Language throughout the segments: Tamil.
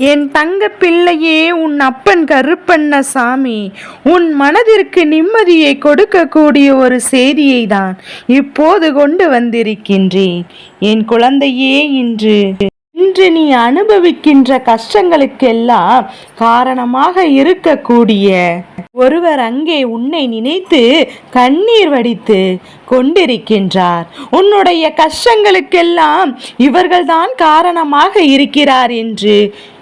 என் தங்க பிள்ளையே உன் அப்பன் கருப்பண்ண சாமி உன் மனதிற்கு நிம்மதியை கொடுக்கக்கூடிய ஒரு செய்தியை தான் இப்போது கொண்டு வந்திருக்கின்றேன். என் குழந்தையே இன்று இன்று நீ அனுபவிக்கின்ற கஷ்டங்களுக்கெல்லாம் காரணமாக இருக்கக்கூடிய ஒருவர் அங்கே உன்னை நினைத்து கண்ணீர் வடித்து கொண்டிருக்கின்றார். உன்னுடைய கஷ்டங்களுக்கெல்லாம் இவர்கள்தான் காரணமாக இருக்கிறார் என்று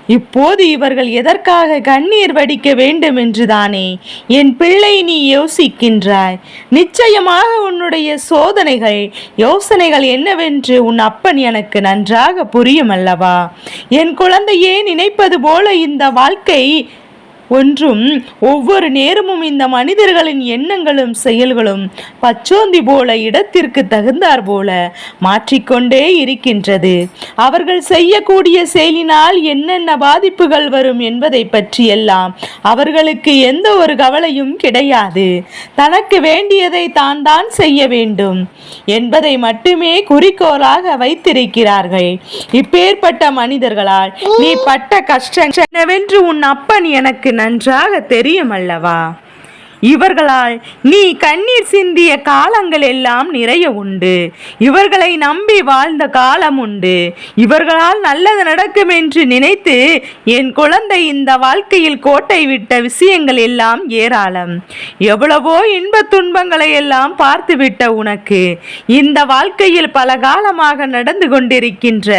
இப்போது இவர்கள் எதற்காக கண்ணீர் வடிக்க வேண்டும் என்றுதானே? என் பிள்ளை நீ யோசிக்கின்றாய். நிச்சயமாக உன்னுடைய சோதனைகள் யோசனைகள் என்னவென்று உன் அப்பன் எனக்கு நன்றாக புரியும் அல்லவா என் குழந்தையே நினைப்பது போல இந்த வாழ்க்கை ஒன்றும் ஒவ்வொரு நேரமும் இந்த மனிதர்களின் எண்ணங்களும் செயல்களும் பச்சோந்தி போல இடத்திற்கு தகுந்தார் போல மாற்றிக்கொண்டே இருக்கின்றது. அவர்கள் செய்யக்கூடிய செயலினால் என்னென்ன பாதிப்புகள் வரும் என்பதை பற்றியெல்லாம் அவர்களுக்கு எந்த ஒரு கவலையும் கிடையாது. தனக்கு வேண்டியதை தான் தான் செய்ய வேண்டும் என்பதை மட்டுமே குறிக்கோளாக வைத்திருக்கிறார்கள். இப்பேற்பட்ட மனிதர்களால் நீ பட்ட கஷ்டம் என்னவென்று உன் அப்பன் எனக்கு நன்றாக தெரியும் அல்லவா இவர்களால் நீ கண்ணீர் சிந்திய காலங்கள் எல்லாம் நிறைய உண்டு. இவர்களை நம்பி வாழ்ந்த காலம் உண்டு. இவர்களால் நல்லது நடக்கும் என்று நினைத்து என் குழந்தை இந்த வாழ்க்கையில் கோட்டை விட்ட விஷயங்கள் எல்லாம் ஏராளம். எவ்வளவோ இன்ப துன்பங்களை எல்லாம் பார்த்துவிட்ட உனக்கு. இந்த வாழ்க்கையில் பல காலமாக நடந்து கொண்டிருக்கின்ற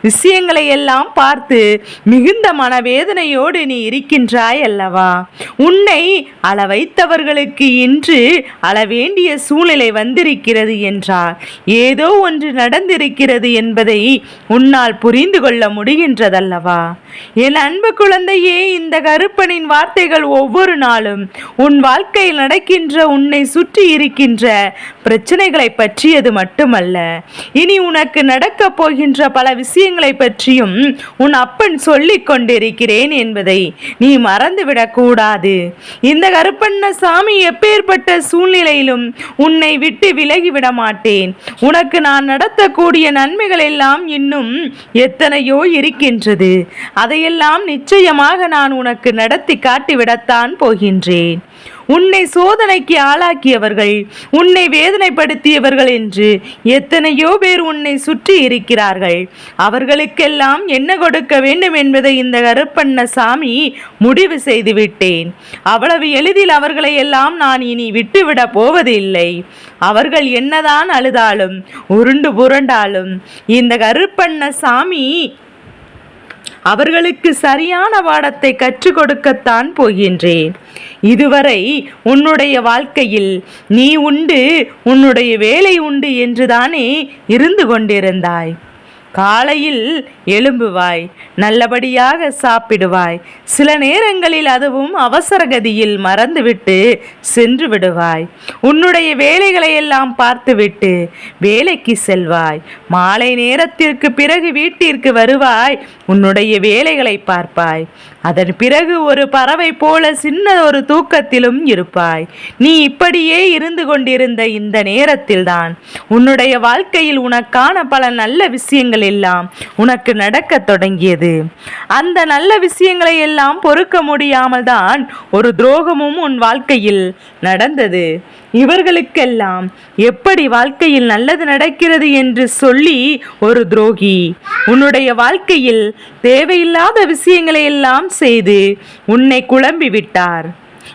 விஷயங்களை எல்லாம் பார்த்து மிகுந்த மனவேதனையோடு நீ இருக்கின்றாய் அல்லவா? உன்னை அளவைத்த வைத்தவர்களுக்கு இன்று அளவேண்டிய சூழ்நிலை வந்திருக்கிறது என்றார். ஏதோ ஒன்று நடந்திருக்கிறது என்பதை உன்னால் புரிந்து கொள்ள முடிகின்றதல்லவா? என் அன்பு குழந்தையே இந்த கருப்பனின் வார்த்தைகள் ஒவ்வொரு நாளும் உன் வாழ்க்கையில் நடக்கின்ற உன்னை சுற்றி இருக்கின்ற பிரச்சனைகளை பற்றியது மட்டுமல்ல. இனி உனக்கு நடக்கப் போகின்ற பல விஷயங்களை பற்றியும் உன் அப்பன் சொல்லிக் கொண்டிருக்கிறேன் என்பதை நீ மறந்துவிடக் கூடாது. இந்த கருப்பண்ண சாமி எப்பேற்பட்ட சூழ்நிலையிலும் உன்னை விட்டு விலகிவிட மாட்டேன் உனக்கு நான் நடத்தக்கூடிய நன்மைகள் எல்லாம் இன்னும் எத்தனையோ இருக்கின்றது. அதையெல்லாம் நிச்சயமாக நான் உனக்கு நடத்தி காட்டிவிடத்தான் போகின்றேன். உன்னை சோதனைக்கு ஆளாக்கியவர்கள் உன்னை வேதனைப்படுத்தியவர்கள் என்று எத்தனையோ பேர் உன்னை சுற்றி இருக்கிறார்கள். அவர்களுக்கெல்லாம் என்ன கொடுக்க வேண்டும் என்பதை இந்த கருப்பண்ண சாமி முடிவு செய்து விட்டேன். அவ்வளவு எளிதில் அவர்களை எல்லாம் நான் இனி விட்டுவிடப் போவதில்லை. அவர்கள் என்னதான் அழுதாலும் உருண்டு புரண்டாலும் இந்த கருப்பண்ண சாமி அவர்களுக்கு சரியான பாடத்தை கற்றுக் கொடுக்கத்தான் போகின்றேன். இதுவரை உன்னுடைய வாழ்க்கையில் நீ உண்டு உன்னுடைய வேலை உண்டு என்றுதானே இருந்து கொண்டிருந்தாய். காலையில் எழும்புவாய் நல்லபடியாக சாப்பிடுவாய். சில நேரங்களில் அதுவும் அவசரகதியில் மறந்துவிட்டு சென்று விடுவாய். உன்னுடைய வேலைகளை எல்லாம் பார்த்துவிட்டு வேலைக்கு செல்வாய். மாலை நேரத்திற்கு பிறகு வீட்டிற்கு வருவாய் உன்னுடைய வேலைகளை பார்ப்பாய். அதன் பிறகு ஒரு பறவை போல சின்ன ஒரு தூக்கத்திலும் இருப்பாய். நீ இப்படியே இருந்து கொண்டிருந்த இந்த நேரத்தில்தான் உன்னுடைய வாழ்க்கையில் உனக்கான பல நல்ல விஷயங்கள் எல்லாம் உனக்கு நடக்கத் தொடங்கியது. அந்த நல்ல விஷயங்களை எல்லாம் பொறுக்க முடியாமல் தான் ஒரு துரோகமும் உன் வாழ்க்கையில் நடந்தது. இவர்களுக்கெல்லாம் எப்படி வாழ்க்கையில் நல்லது நடக்கிறது என்று சொல்லி ஒரு துரோகி உன்னுடைய வாழ்க்கையில் தேவையில்லாத விஷயங்களை எல்லாம் செய்து உன்னை குழம்பி விட்டார்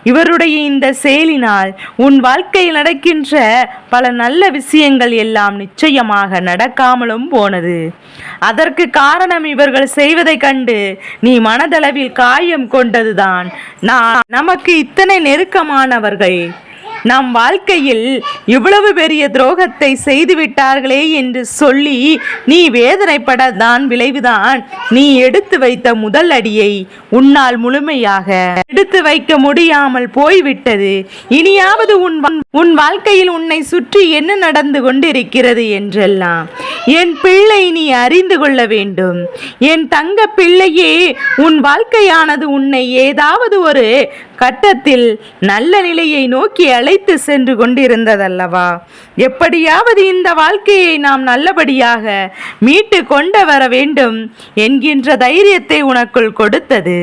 இவருடைய இந்த செயலினால் உன் வாழ்க்கையில் நடக்கின்ற பல நல்ல விஷயங்கள் எல்லாம் நிச்சயமாக நடக்காமலும் போனது. அதற்கு காரணம் இவர்கள் செய்வதைக் கண்டு நீ மனதளவில் காயம் கொண்டதுதான். நான் நமக்கு இத்தனை நெருக்கமானவர்கள். நம் வாழ்க்கையில் இவ்வளவு பெரிய துரோகத்தை செய்து விட்டார்களே என்று சொல்லி நீ வேதனைப்படத்தான் விளைவுதான். நீ எடுத்து வைத்த முதல் அடியை உன்னால் முழுமையாக எடுத்து வைக்க முடியாமல் போய்விட்டது. இனியாவது உன் உன் வாழ்க்கையில் உன்னை சுற்றி என்ன நடந்து கொண்டிருக்கிறது என்றெல்லாம் என் பிள்ளை நீ அறிந்து கொள்ள வேண்டும். என் தங்க பிள்ளையே உன் வாழ்க்கையானது உன்னை ஏதாவது ஒரு கட்டத்தில் நல்ல நிலையை நோக்கி அழைத்து சென்று கொண்டிருந்ததல்லவா? எப்படியாவது இந்த வாழ்க்கையை நாம் நல்லபடியாக மீட்டு கொண்டு வர வேண்டும் என்கின்ற தைரியத்தை உனக்குள் கொடுத்தது.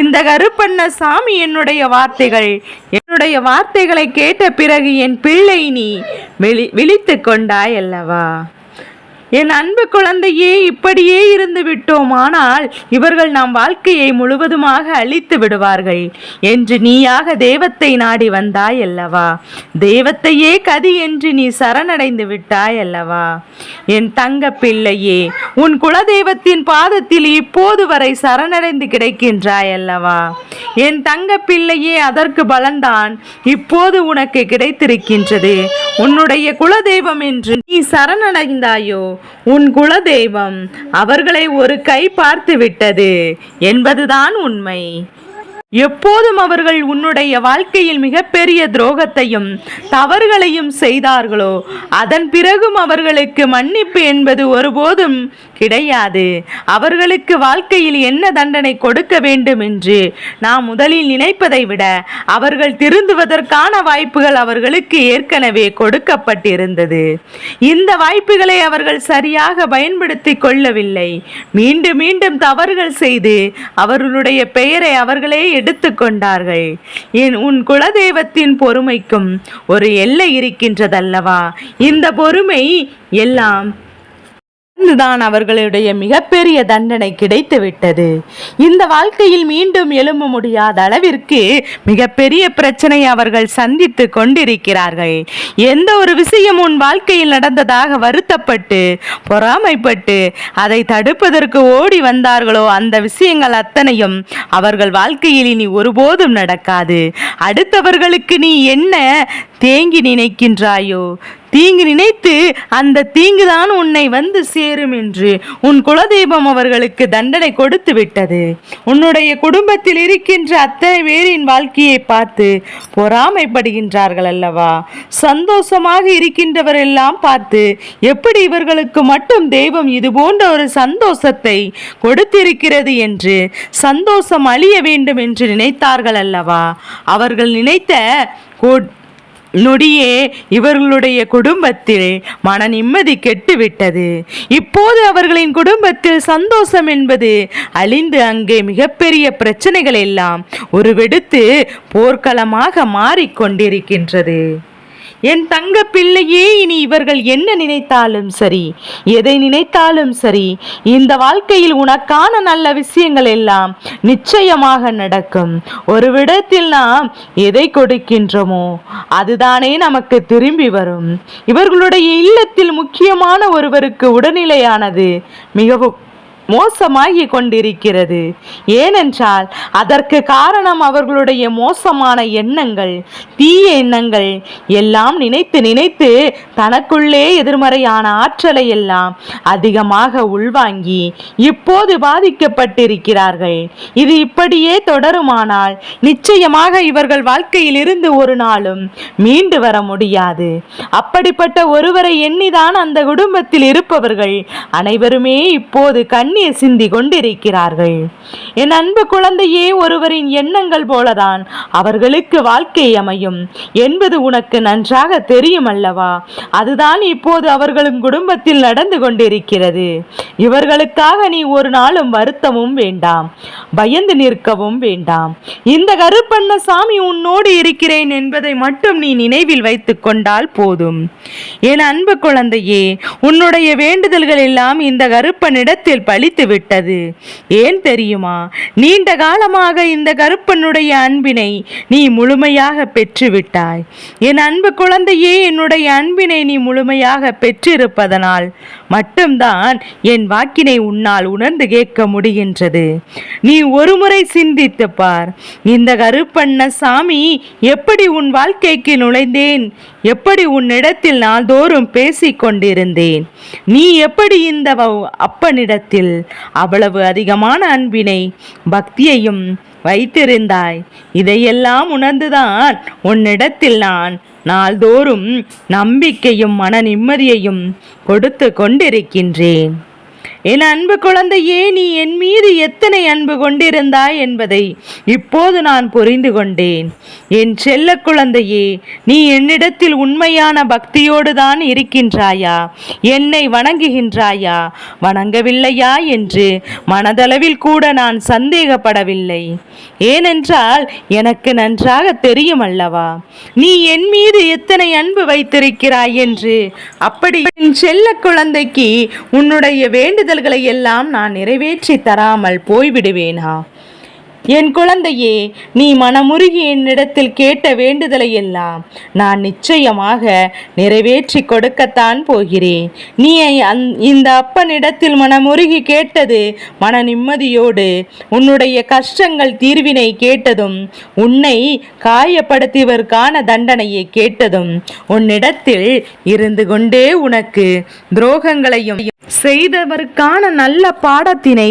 இந்த கருப்பண்ண சாமி என்னுடைய வார்த்தைகள் என்னுடைய வார்த்தைகளை கேட்ட பிறகு என் பிள்ளை நீ விழி விழித்து கொண்டாய் அல்லவா என் அன்பு குழந்தையே இப்படியே இருந்து விட்டோம். ஆனால் இவர்கள் நம் வாழ்க்கையை முழுவதுமாக அழித்து விடுவார்கள். என்று நீயாக தெய்வத்தை நாடி வந்தாய் அல்லவா? தெய்வத்தையே கதி என்று நீ சரணடைந்து விட்டாய் அல்லவா? என் தங்க பிள்ளையே உன் குலதெய்வத்தின் பாதத்தில் இப்போது வரை சரணடைந்து கிடைக்கின்றாய் அல்லவா? என் தங்க பிள்ளையே அதற்கு பலன்தான் இப்போது உனக்கு கிடைத்திருக்கின்றது. உன்னுடைய குலதெய்வம் என்று நீ சரணடைந்தாயோ? உன் குலதெய்வம் அவர்களை ஒரு கை பார்த்து விட்டது என்பதுதான் உண்மை. எப்போதும் அவர்கள் உன்னுடைய வாழ்க்கையில் மிகப்பெரிய துரோகத்தையும் தவறுகளையும் செய்தார்களோ அதன் பிறகும் அவர்களுக்கு மன்னிப்பு என்பது ஒருபோதும் கிடையாது. அவர்களுக்கு வாழ்க்கையில் என்ன தண்டனை கொடுக்க வேண்டும் என்று நாம் முதலில் நினைப்பதை விட அவர்கள் திருந்துவதற்கான வாய்ப்புகள் அவர்களுக்கு ஏற்கனவே கொடுக்கப்பட்டிருந்தது. இந்த வாய்ப்புகளை அவர்கள் சரியாக பயன்படுத்தி கொள்ளவில்லை. மீண்டும் மீண்டும் தவறுகள் செய்து அவர்களுடைய பெயரை அவர்களே எடுத்துக்கொண்டார்கள். என் உன் குலதெய்வத்தின் பொறுமைக்கும் ஒரு எல்லை இருக்கின்றதல்லவா? இந்த பொறுமை எல்லாம் தான் அவர்களுடைய மிகப்பெரிய தண்டனை கிடைத்து விட்டது இந்த வாழ்க்கையில் மீண்டும் எழும்ப முடியாத அளவிற்கு மிகப்பெரிய பிரச்சனை அவர்கள் சந்தித்து கொண்டிருக்கிறார்கள். எந்த ஒரு விஷயம் உன் வாழ்க்கையில் நடந்ததாக வருத்தப்பட்டு பொறாமைப்பட்டு அதை தடுப்பதற்கு ஓடி வந்தார்களோ அந்த விஷயங்கள் அத்தனையும் அவர்கள் வாழ்க்கையில் இனி ஒருபோதும் நடக்காது. அடுத்தவர்களுக்கு நீ என்ன தேங்கி நினைக்கின்றாயோ? தீங்கு நினைத்து அந்த தீங்குதான் உன்னை வந்து சேரும் என்று உன் குலதெய்வம் அவர்களுக்கு தண்டனை கொடுத்து விட்டது. உன்னுடைய குடும்பத்தில் இருக்கின்ற அத்தனை பேரின் வாழ்க்கையை பார்த்து பொறாமைப்படுகின்றார்கள் அல்லவா? சந்தோஷமாக இருக்கின்றவர் எல்லாம் பார்த்து எப்படி இவர்களுக்கு மட்டும் தெய்வம் இது போன்ற ஒரு சந்தோஷத்தை கொடுத்திருக்கிறது என்று சந்தோஷம் அழிய வேண்டும் என்று நினைத்தார்கள் அல்லவா? அவர்கள் நினைத்த கோட் நொடியே இவர்களுடைய குடும்பத்தில் மன நிம்மதி கெட்டுவிட்டது. இப்போது அவர்களின் குடும்பத்தில் சந்தோஷம் என்பது அழிந்து அங்கே மிகப்பெரிய பிரச்சனைகள் எல்லாம் ஒரு வெடுத்து போர்க்களமாக மாறிக்கொண்டிருக்கின்றது. என் தங்க பிள்ளையே இனி இவர்கள் என்ன நினைத்தாலும் சரி. எதை நினைத்தாலும் சரி இந்த வாழ்க்கையில் உனக்கான நல்ல விஷயங்கள் எல்லாம் நிச்சயமாக நடக்கும். ஒரு விடத்தில் நாம் எதை கொடுக்கின்றோமோ அதுதானே நமக்கு திரும்பி வரும். இவர்களுடைய இல்லத்தில் முக்கியமான ஒருவருக்கு உடல்நிலையானது மிகவும் மோசமாகி கொண்டிருக்கிறது. ஏனென்றால் அதற்கு காரணம் அவர்களுடைய மோசமான எண்ணங்கள் தீய எண்ணங்கள். எல்லாம் நினைத்து நினைத்து தனக்குள்ளே எதிர்மறையான ஆற்றலை எல்லாம் அதிகமாக உள்வாங்கி இப்போது பாதிக்கப்பட்டிருக்கிறார்கள். இது இப்படியே தொடருமானால் நிச்சயமாக இவர்கள் வாழ்க்கையில் இருந்து ஒரு நாளும் மீண்டு வர முடியாது. அப்படிப்பட்ட ஒருவரை எண்ணிதான் அந்த குடும்பத்தில் இருப்பவர்கள். அனைவருமே இப்போது கண் கண்ணீர் சிந்தி கொண்டிருக்கிறார்கள். என் அன்பு குழந்தையே ஒருவரின் எண்ணங்கள் போலதான் அவர்களுக்கு வாழ்க்கை அமையும். என்பது உனக்கு நன்றாக தெரியும் அல்லவா அதுதான் இப்போது அவர்களும் குடும்பத்தில் நடந்து கொண்டிருக்கிறது. இவர்களுக்காக நீ ஒரு நாளும் வருத்தமும் வேண்டாம் பயந்து நிற்கவும் வேண்டாம். இந்த கருப்பண்ண சாமி உன்னோடு இருக்கிறேன் என்பதை மட்டும் நீ நினைவில் வைத்துக் கொண்டால் போதும். என் அன்பு குழந்தையே உன்னுடைய வேண்டுதல்கள் எல்லாம் இந்த கருப்பனிடத்தில் பலித்து விட்டது ஏன் தெரியுமா? நீண்ட காலமாக இந்த கருப்பனுடைய அன்பினை நீ முழுமையாக பெற்றுவிட்டாய். என் அன்பு குழந்தையே என்னுடைய அன்பினை நீ முழுமையாக பெற்றிருப்பதனால் மட்டும்தான் என் வாக்கினை உன்னால் உணர்ந்து கேட்க முடிகின்றது. நீ ஒருமுறை சிந்தித்து பார். இந்த கருப்பண்ண சாமி எப்படி உன் வாழ்க்கைக்கு நுழைந்தேன்? எப்படி உன்னிடத்தில் நாள்தோறும் பேசிக் கொண்டிருந்தேன்? நீ எப்படி இந்த அப்பனிடத்தில் அவ்வளவு அதிகமான அன்பினை பக்தியையும் வைத்திருந்தாய்? இதையெல்லாம் உணர்ந்துதான் உன்னிடத்தில் நான் நாள்தோறும் நம்பிக்கையும் மன நிம்மதியையும் கொடுத்து கொண்டிருக்கின்றேன். என் அன்பு குழந்தையே நீ என் மீது எத்தனை அன்பு கொண்டிருந்தாய் என்பதை இப்போது நான் புரிந்து கொண்டேன். என் செல்ல குழந்தையே நீ என்னிடத்தில் உண்மையான பக்தியோடு தான் இருக்கின்றாயா? என்னை வணங்குகின்றாயா? வணங்கவில்லையா என்று மனதளவில் கூட நான் சந்தேகப்படவில்லை. ஏனென்றால் எனக்கு நன்றாக தெரியும் அல்லவா? நீ என் மீது எத்தனை அன்பு வைத்திருக்கிறாய் என்று? அப்படி என் செல்ல குழந்தைக்கு உன்னுடைய வேண்டுதல் வேண்டுதல்களை எல்லாம் நான் நிறைவேற்றி தராமல் போய்விடுவேனா? என் குழந்தையே நீ மனமுருகி என்னிடத்தில் கேட்ட வேண்டுதலை எல்லாம் நான் நிச்சயமாக நிறைவேற்றி கொடுக்கத்தான் போகிறேன். நீ அந்- இந்த அப்பனிடத்தில் மனமுருகி கேட்டது மன நிம்மதியோடு உன்னுடைய கஷ்டங்கள் தீர்வினை கேட்டதும் உன்னை காயப்படுத்தியவர்கான தண்டனையை கேட்டதும் உன்னிடத்தில் இருந்து கொண்டே உனக்கு துரோகங்களையும் செய்தவருக்கான நல்ல பாடத்தினை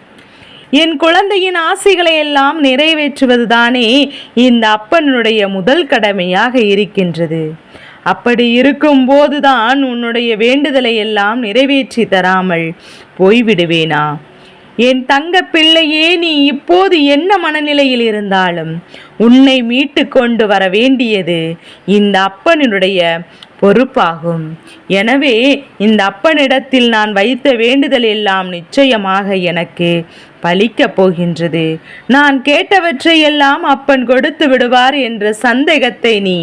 என் குழந்தையின் ஆசைகளை எல்லாம் நிறைவேற்றுவதுதானே இந்த அப்பனுடைய முதல் கடமையாக இருக்கின்றது. அப்படி இருக்கும்போதுதான் உன்னுடைய வேண்டுதலை எல்லாம் நிறைவேற்றி தராமல் போய்விடுவேனா? என் தங்க பிள்ளையே நீ இப்போது என்ன மனநிலையில் இருந்தாலும் உன்னை மீட்டு கொண்டு வர வேண்டியது இந்த அப்பனினுடைய பொறுப்பாகும். எனவே இந்த அப்பனிடத்தில் நான் வைத்த வேண்டுதல் எல்லாம் நிச்சயமாக எனக்கு பலிக்கப் போகின்றது. நான் கேட்டவற்றையெல்லாம் அப்பன் கொடுத்து விடுவார் என்ற சந்தேகத்தை நீ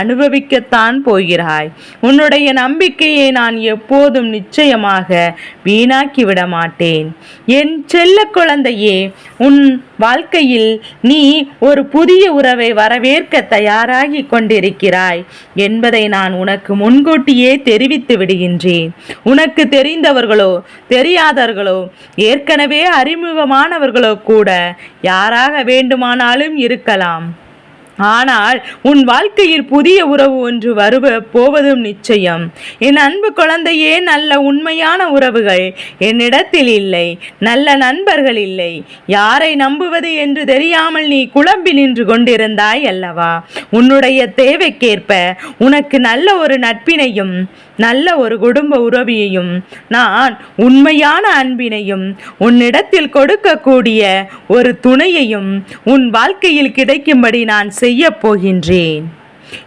அனுபவிக்கத்தான் போகிறாய். உன்னுடைய நம்பிக்கையை நான் எப்போதும் நிச்சயமாக வீணாக்கி விட மாட்டேன். என் செல்ல குழந்தையே உன் வாழ்க்கையில் நீ ஒரு புதிய உறவை வரவேற்க தயாராகி கொண்டிருக்கிறாய் என்பதை நான் உனக்கு முன்கூட்டியே தெரிவித்து விடுகின்றேன். உனக்கு தெரிந்தவர்களோ தெரியாதவர்களோ ஏற்கனவே அறிமுகம் பாவமானவர்களோ கூட யாராக வேண்டுமானாலும் இருக்கலாம். ஆனால் உன் வாழ்க்கையில் புதிய உறவு ஒன்று வருவ போவதும் நிச்சயம். என் அன்பு குழந்தையே நல்ல உண்மையான உறவுகள் என்னிடத்தில் இல்லை. நல்ல நண்பர்கள் இல்லை. யாரை நம்புவது என்று தெரியாமல் நீ குழம்பி நின்று கொண்டிருந்தாய் அல்லவா? உன்னுடைய தேவைக்கேற்ப உனக்கு நல்ல ஒரு நட்பினையும் நல்ல ஒரு குடும்ப உறவியையும் நான் உண்மையான அன்பினையும் உன்னிடத்தில் கொடுக்கக்கூடிய ஒரு துணையையும் உன் வாழ்க்கையில் கிடைக்கும்படி நான் செய்ய போகின்றேன்.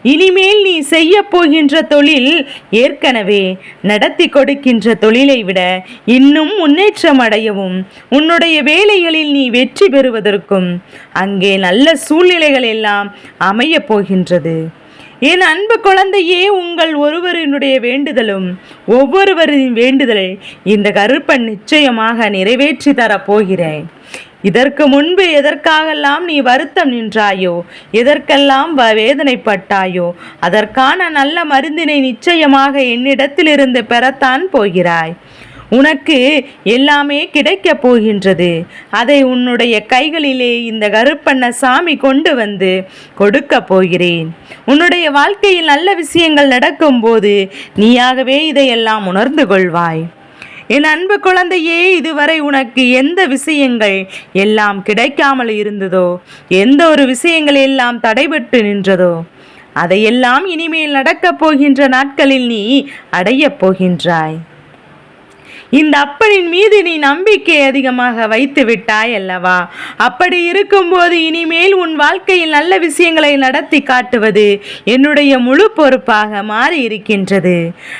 இனிமேல் நீ செய்ய போகின்ற தொழில் ஏற்கனவே நடத்தி கொடுக்கின்ற தொழிலை விட இன்னும் முன்னேற்றம் அடையவும் உன்னுடைய வேலைகளில் நீ வெற்றி பெறுவதற்கும் அங்கே நல்ல சூழ்நிலைகள் எல்லாம் அமையப் போகின்றது. என் அன்பு குழந்தையே உங்கள் ஒருவரினுடைய வேண்டுதலும் ஒவ்வொருவரின் வேண்டுதலை இந்த கருப்பன் நிச்சயமாக நிறைவேற்றி தரப் போகிறேன். இதற்கு முன்பு எதற்காகெல்லாம் நீ வருத்தம் நின்றாயோ எதற்கெல்லாம் வ- வேதனைப்பட்டாயோ அதற்கான நல்ல மருந்தினை நிச்சயமாக என்னிடத்திலிருந்து பெறத்தான் போகிறாய். உனக்கு எல்லாமே கிடைக்கப் போகின்றது. அதை உன்னுடைய கைகளிலே இந்த கருப்பண்ண சாமி கொண்டு வந்து கொடுக்க போகிறேன். உன்னுடைய வாழ்க்கையில் நல்ல விஷயங்கள் நடக்கும்போது நீயாகவே இதையெல்லாம் உணர்ந்து கொள்வாய். என் அன்பு குழந்தையே இதுவரை உனக்கு எந்த விஷயங்கள் எல்லாம் கிடைக்காமல் இருந்ததோ எந்த ஒரு விஷயங்கள் எல்லாம் தடைபட்டு நின்றதோ அதையெல்லாம் இனிமேல் நடக்கப் போகின்ற நாட்களில் நீ அடையப் போகின்றாய். இந்த அப்பனின் மீது நீ நம்பிக்கை அதிகமாக வைத்து விட்டாய் அல்லவா? அப்படி இருக்கும்போது இனிமேல் உன் வாழ்க்கையில் நல்ல விஷயங்களை நடத்தி காட்டுவது என்னுடைய முழு பொறுப்பாக மாறி இருக்கின்றது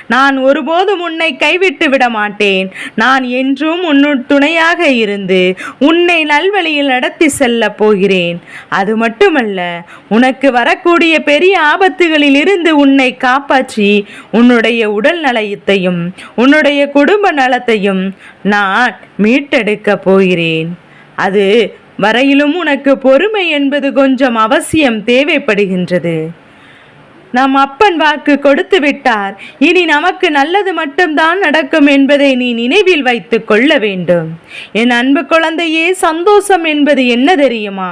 நான் ஒருபோதும் உன்னை கைவிட்டு விட மாட்டேன். நான் என்றும் உன்னு துணையாக இருந்து உன்னை நல்வழியில் நடத்தி செல்ல போகிறேன். அது மட்டுமல்ல உனக்கு வரக்கூடிய பெரிய ஆபத்துகளில் இருந்து உன்னை காப்பாற்றி உன்னுடைய உடல் நலத்தையும் உன்னுடைய குடும்ப நல நலத்தையும் நான் மீட்டெடுக்க போகிறேன். அது வரையிலும் உனக்கு பொறுமை என்பது கொஞ்சம் அவசியம் தேவைப்படுகின்றது. நம் அப்பன் வாக்கு கொடுத்து விட்டார். இனி நமக்கு நல்லது மட்டும்தான் நடக்கும் என்பதை நீ நினைவில் வைத்து கொள்ள வேண்டும். என் அன்பு குழந்தையே சந்தோஷம் என்பது என்ன தெரியுமா?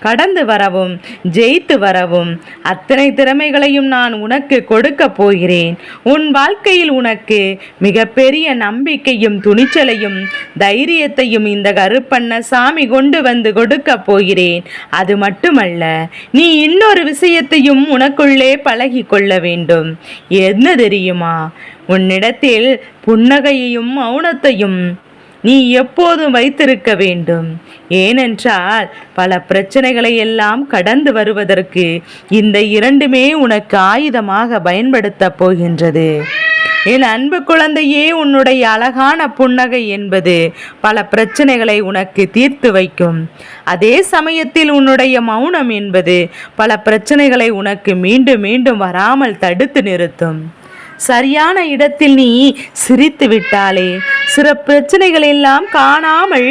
கடந்து வரவும் ஜெயித்து வரவும் அத்தனை திறமைகளையும் நான் உனக்கு கொடுக்க போகிறேன். உன் வாழ்க்கையில் உனக்கு மிகப்பெரிய நம்பிக்கையும் துணிச்சலையும் தைரியத்தையும் இந்த கருப்பண்ண சாமி கொண்டு வந்து கொடுக்க போகிறேன். அது மட்டுமல்ல நீ இன்னொரு விஷயத்தையும் உனக்குள்ளே பழகி கொள்ள வேண்டும். என்ன தெரியுமா? உன்னிடத்தில் புன்னகையையும் மௌனத்தையும் நீ எப்போதும் வைத்திருக்க வேண்டும். ஏனென்றால் பல பிரச்சனைகளை எல்லாம் கடந்து வருவதற்கு இந்த இரண்டுமே உனக்கு ஆயுதமாக பயன்படுத்தப் போகின்றது. என் அன்பு குழந்தையே உன்னுடைய அழகான புன்னகை என்பது பல பிரச்சனைகளை உனக்கு தீர்த்து வைக்கும். அதே சமயத்தில் உன்னுடைய மௌனம் என்பது பல பிரச்சனைகளை உனக்கு மீண்டும் மீண்டும் வராமல் தடுத்து நிறுத்தும். சரியான இடத்தில் நீ சிரித்து விட்டாலே சில பிரச்சனைகள் எல்லாம் காணாமல்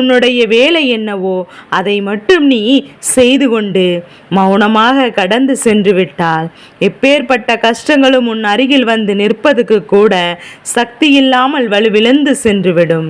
உன்னுடைய வேலை என்னவோ அதை மட்டும் நீ செய்து கொண்டு மௌனமாக கடந்து சென்று விட்டால். எப்பேற்பட்ட கஷ்டங்களும் உன் அருகில் வந்து நிற்பதுக்கு கூட சக்தி இல்லாமல் வலுவிழந்து சென்றுவிடும்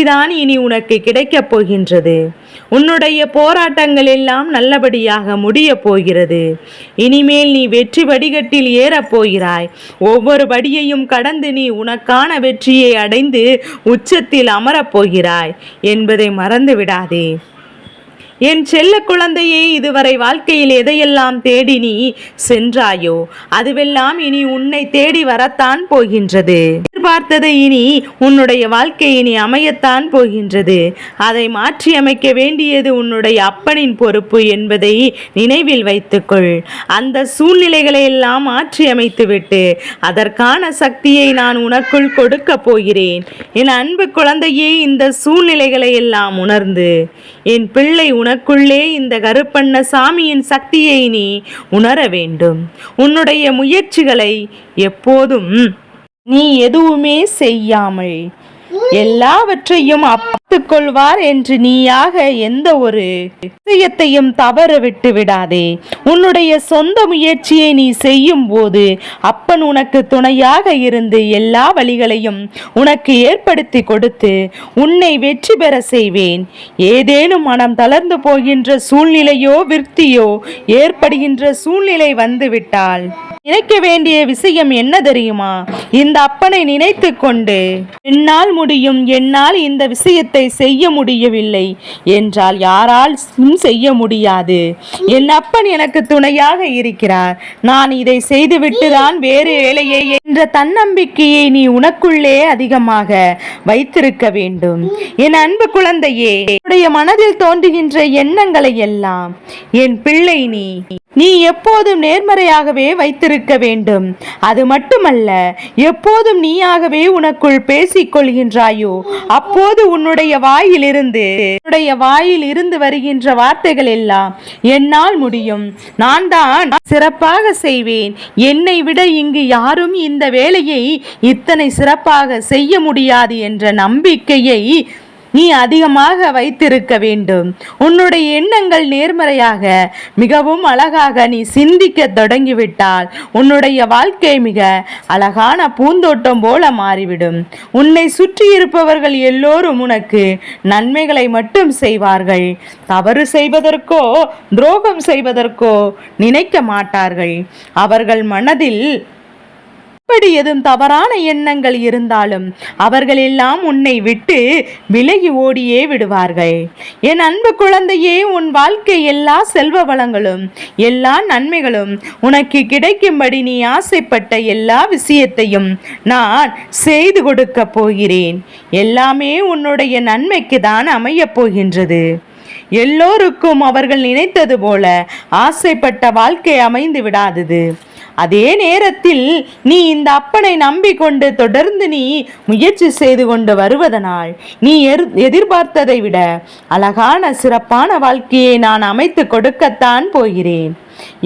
வெற்றிதான் இனி உனக்கு கிடைக்கப் போகின்றது. உன்னுடைய போராட்டங்கள் எல்லாம் நல்லபடியாக முடியப் போகிறது. இனிமேல் நீ வெற்றி வடிகட்டில் ஏறப் போகிறாய். ஒவ்வொரு படியையும் கடந்து நீ உனக்கான வெற்றியை அடைந்து உச்சத்தில் அமரப் போகிறாய் என்பதை மறந்து விடாதே என் செல்ல குழந்தையே இதுவரை வாழ்க்கையில் எதையெல்லாம் தேடி நீ சென்றாயோ அதுவெல்லாம் இனி உன்னை தேடி வரத்தான் போகின்றது. எதிர்பார்த்ததை இனி உன்னுடைய வாழ்க்கை இனி அமையத்தான் போகின்றது. அதை மாற்றி அமைக்க வேண்டியது உன்னுடைய அப்பனின் பொறுப்பு என்பதை நினைவில் வைத்துக்கொள். அந்த சூழ்நிலைகளை எல்லாம் மாற்றி அமைத்துவிட்டு அதற்கான சக்தியை நான் உனக்குள் கொடுக்க போகிறேன். என் அன்பு குழந்தையே இந்த சூழ்நிலைகளை எல்லாம் உணர்ந்து என் பிள்ளை உனக்குள்ளே இந்த கருப்பண்ண சாமியின் சக்தியை நீ உணர வேண்டும். உன்னுடைய முயற்சிகளை எப்போதும் நீ எதுவுமே செய்யாமல் எல்லாவற்றையும் அப்பாத்துக் கொள்வார் என்று நீயாக எந்த ஒரு விஷயத்தையும் தவற விட்டு விடாதே. உன்னுடைய சொந்த முயற்சியை நீ செய்யும் போது அப்பன் உனக்கு துணையாக இருந்து எல்லா வழிகளையும் உனக்கு ஏற்படுத்தி கொடுத்து உன்னை வெற்றி பெற செய்வேன். ஏதேனும் மனம் தளர்ந்து போகின்ற சூழ்நிலையோ விருத்தியோ ஏற்படுகின்ற சூழ்நிலை வந்துவிட்டால் நினைக்க வேண்டிய விஷயம் என்ன தெரியுமா? இந்த அப்பனை நினைத்து கொண்டு என்னால் முடியும். முடியும்? என்னால் இந்த விஷயத்தை செய்ய முடியவில்லை. என்றால் யாரால் செய்ய முடியாது. என் அப்பன் எனக்கு துணையாக இருக்கிறார். நான் இதை செய்துவிட்டு தான் வேறு வேலையை என்ற தன்னம்பிக்கையை நீ உனக்குள்ளே அதிகமாக வைத்திருக்க வேண்டும். என் அன்பு குழந்தையே உன்னுடைய மனதில் தோன்றுகின்ற எண்ணங்களை எல்லாம் என் பிள்ளை நீ நீ எப்போதும் நேர்மறையாகவே வைத்திருக்க வேண்டும். அது மட்டுமல்ல எப்போதும் நீயாகவே உனக்குள் பேசிக்கொள்கின்றாயோ? அப்போது உன்னுடைய வாயிலிருந்து உன்னுடைய வாயில் இருந்து வருகின்ற வார்த்தைகள் எல்லாம் என்னால் முடியும். நான் தான் சிறப்பாக செய்வேன். என்னை விட இங்கு யாரும் இந்த வேலையை இத்தனை சிறப்பாக செய்ய முடியாது என்ற நம்பிக்கையை நீ அதிகமாக வைத்திருக்க வேண்டும். உன்னுடைய எண்ணங்கள் நேர்மறையாக மிகவும் அழகாக நீ சிந்திக்க தொடங்கிவிட்டால் உன்னுடைய வாழ்க்கை மிக அழகான பூந்தோட்டம் போல மாறிவிடும். உன்னை சுற்றி இருப்பவர்கள் எல்லோரும் உனக்கு நன்மைகளை மட்டும் செய்வார்கள். தவறு செய்வதற்கோ துரோகம் செய்வதற்கோ நினைக்க மாட்டார்கள். அவர்கள் மனதில் எப்படி எதுவும் தவறான எண்ணங்கள் இருந்தாலும் அவர்கள் எல்லாம் உன்னை விட்டு விலகி ஓடியே விடுவார்கள். என் அன்பு குழந்தையே உன் வாழ்க்கை எல்லா செல்வ வளங்களும் எல்லா நன்மைகளும் உனக்கு கிடைக்கும்படி நீ ஆசைப்பட்ட எல்லா விஷயத்தையும் நான் செய்து கொடுக்க போகிறேன். எல்லாமே உன்னுடைய நன்மைக்கு தான் அமையப் போகின்றது. எல்லோருக்கும் அவர்கள் நினைத்தது போல ஆசைப்பட்ட வாழ்க்கை அமைந்து விடாதது. அதே நேரத்தில் நீ இந்த அப்பனை நம்பிக்கொண்டு தொடர்ந்து நீ முயற்சி செய்து கொண்டு வருவதனால் நீ எர்- எதிர்பார்த்ததை விட அழகான சிறப்பான வாழ்க்கையை நான் அமைத்து கொடுக்கத்தான் போகிறேன்.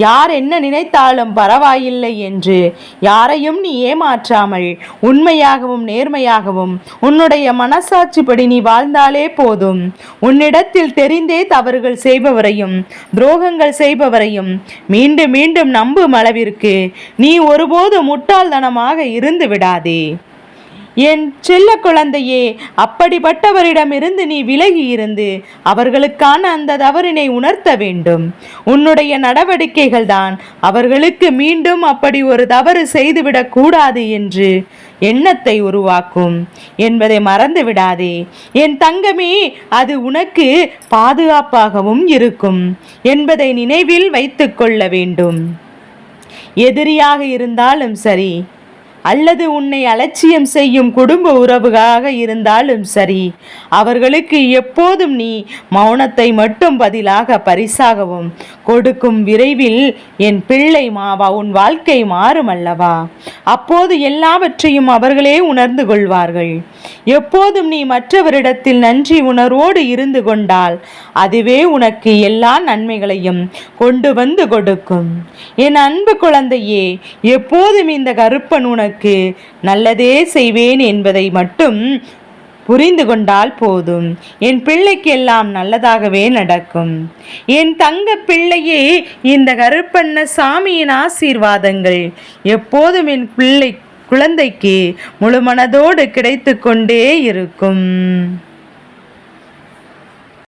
யார் என்ன நினைத்தாலும் பரவாயில்லை என்று யாரையும் நீ ஏமாற்றாமல் உண்மையாகவும் நேர்மையாகவும் உன்னுடைய மனசாட்சிப்படி நீ வாழ்ந்தாலே போதும். உன்னிடத்தில் தெரிந்தே தவறுகள் செய்பவரையும் துரோகங்கள் செய்பவரையும் மீண்டும் மீண்டும் நம்பும் அளவிற்கு நீ ஒருபோது முட்டாள்தனமாக இருந்து விடாதே. என் செல்ல குழந்தையே அப்படிப்பட்டவரிடமிருந்து நீ விலகி இருந்து அவர்களுக்கான அந்த தவறினை உணர்த்த வேண்டும். உன்னுடைய நடவடிக்கைகள் தான். அவர்களுக்கு மீண்டும் அப்படி ஒரு தவறு செய்துவிடக் கூடாது என்று எண்ணத்தை உருவாக்கும். என்பதை மறந்து விடாதே. என் தங்கமே அது உனக்கு பாதுகாப்பாகவும் இருக்கும் என்பதை நினைவில் வைத்துக்கொள்ள வேண்டும். எதிரியாக இருந்தாலும் சரி அல்லது உன்னை அலட்சியம் செய்யும் குடும்ப உறவுகாக இருந்தாலும் சரி அவர்களுக்கு எப்போதும் நீ மௌனத்தை மட்டும் பதிலாக பரிசாகவும் கொடுக்கும் விரைவில் என் பிள்ளை மாவா உன் வாழ்க்கை மாறும் அல்லவா? அப்போது எல்லாவற்றையும் அவர்களே உணர்ந்து கொள்வார்கள். எப்போதும் நீ மற்றவரிடத்தில் நன்றி உணர்வோடு இருந்து கொண்டால் அதுவே உனக்கு எல்லா நன்மைகளையும் கொண்டு வந்து கொடுக்கும். என் அன்பு குழந்தையே எப்போதும் இந்த கருப்பன் உனக்கு நல்லதே செய்வேன் என்பதை மட்டும் புரிந்து கொண்டால் போதும். என் பிள்ளைக்கு எல்லாம் நல்லதாகவே நடக்கும். என் தங்க பிள்ளையே இந்த கருப்பண்ண சாமியின் ஆசீர்வாதங்கள் எப்போதும் என் பிள்ளை குழந்தைக்கு முழுமனதோடு கிடைத்து கொண்டே இருக்கும்.